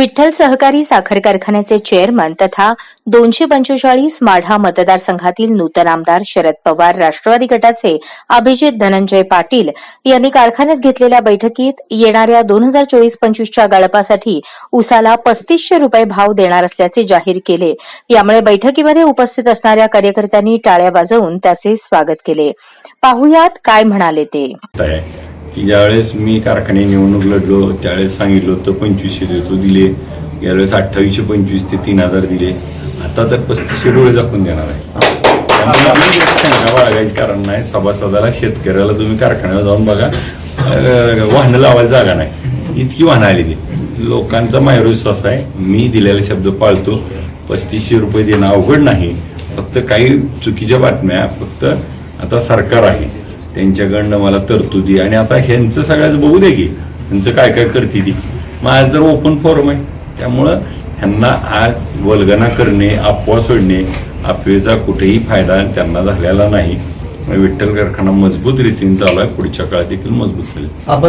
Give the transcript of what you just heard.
विठ्ठल सहकारी साखर कारखान्याचे चेअरमन तथा दोनशे पंचेचाळीस माढा मतदारसंघातील नूतन आमदार शरद पवार राष्ट्रवादी गटाचे अभिजित धनंजय पाटील यांनी कारखान्यात घेतलेल्या बैठकीत येणाऱ्या दोन हजार चोवीस पंचवीसच्या गाळपासाठी उसाला पस्तीसशे रुपये भाव देणार असल्याचे जाहीर केले. यामुळे बैठकीमध्ये उपस्थित असणाऱ्या कार्यकर्त्यांनी टाळ्या वाजवून त्याचे स्वागत केले. पाहुयात काय म्हणाले ते. की ज्यावेळेस मी कारखाने निवडणूक लढलो त्यावेळेस सांगितलं होतं पंचवीसशे देतो दिले. यावेळेस अठ्ठावीसशे पंचवीस ते तीन हजार दिले. आता तर पस्तीसशे डोळे दाखवून देणार आहे. बाळगायचं कारण नाही. सभासदाला शेतकऱ्याला तुम्ही कारखान्यावर जाऊन बघा. वाहनं लावायला जागा नाही. इतकी वाहनं आली ती लोकांचा माझ्यावर विश्वास आहे. मी दिलेला शब्द पाळतो. पस्तीसशे रुपये देणं अवघड नाही. फक्त काही चुकीच्या बातम्या फक्त आता सरकार आहे. त्यांच्याकडनं मला तरतुदी आणि आता ह्यांचं सगळ्याच बघू दे की ह्यांचं काय काय करते ती. मग आज जर ओपन फॉर्म आहे. त्यामुळं ह्यांना आज वल्गना करणे अपवा सोडणे अपवेचा कुठेही फायदा त्यांना झालेला नाही. विठ्ठल कारखाना मजबूत रीतीने चालू आहे. पुढच्या काळात देखील मजबूत झाले. आपण